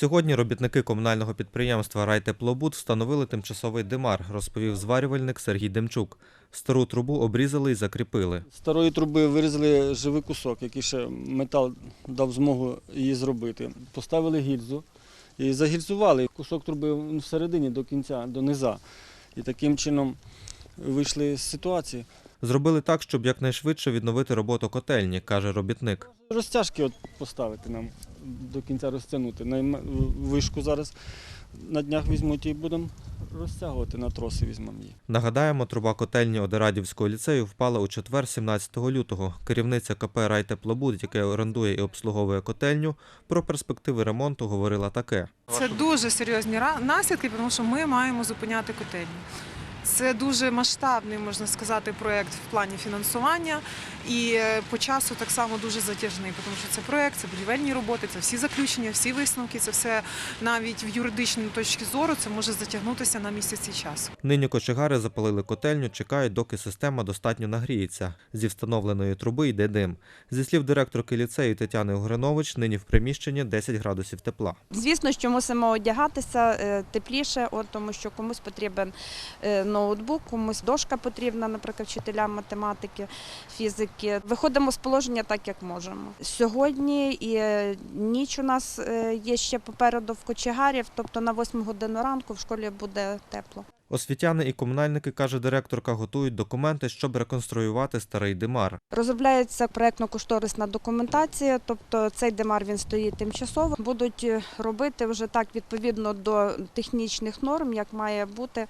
Сьогодні робітники комунального підприємства «Райтеплобуд» встановили тимчасовий димар, розповів зварювальник Сергій Демчук. Стару трубу обрізали і закріпили. Старої труби вирізали живий кусок, який ще метал дав змогу її зробити. Поставили гільзу і загільзували кусок труби всередині до кінця, до низа. І таким чином вийшли з ситуації. Зробили так, щоб якнайшвидше відновити роботу котельні, каже робітник. Розтяжки от поставити нам до кінця розтягнути. Вишку зараз на днях візьмуть і будемо розтягувати на троси візьмемо її. Нагадаємо, труба котельні Одерадівського ліцею впала у четвер 17 лютого. Керівниця КП «Райтеплобуд», яке орендує і обслуговує котельню, про перспективи ремонту говорила таке. Це дуже серйозні ра- наслідки, тому що ми маємо зупиняти котельні. Це дуже масштабний, можна сказати, проєкт в плані фінансування і е, по часу так само дуже затяжний, тому що це проєкт, це будівельні роботи, це всі заключення, всі висновки, це все навіть в юридичній точці зору це може затягнутися на місяці часу. Нині кочегари запалили котельню, чекають, доки система достатньо нагріється. Зі встановленої труби йде дим. Зі слів директорки ліцею Тетяни Угринович, нині в приміщенні 10 градусів тепла. Звісно, що мусимо одягатися е, тепліше, от, тому що комусь потрібен е, ноутбук, комусь дошка потрібна, наприклад, вчителям математики, фізики. Виходимо з положення так, як можемо. Сьогодні і е, ніч у нас е, є ще попереду в кочегарів, тобто на 8 годину ранку в школі буде тепло. Освітяни і комунальники, каже директорка, готують документи, щоб реконструювати старий димар. Розробляється проєктно-кошторисна документація, тобто цей демар він стоїть тимчасово. Будуть е, робити вже так відповідно до технічних норм, як має бути.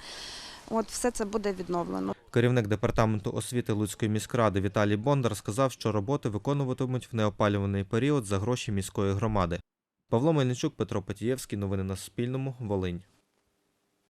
От все це буде відновлено. Керівник департаменту освіти Луцької міськради Віталій Бондар сказав, що роботи виконуватимуть в неопалюваний період за гроші міської громади. Павло Мельничук, Петро Патієвський. Новини на Суспільному. Волинь.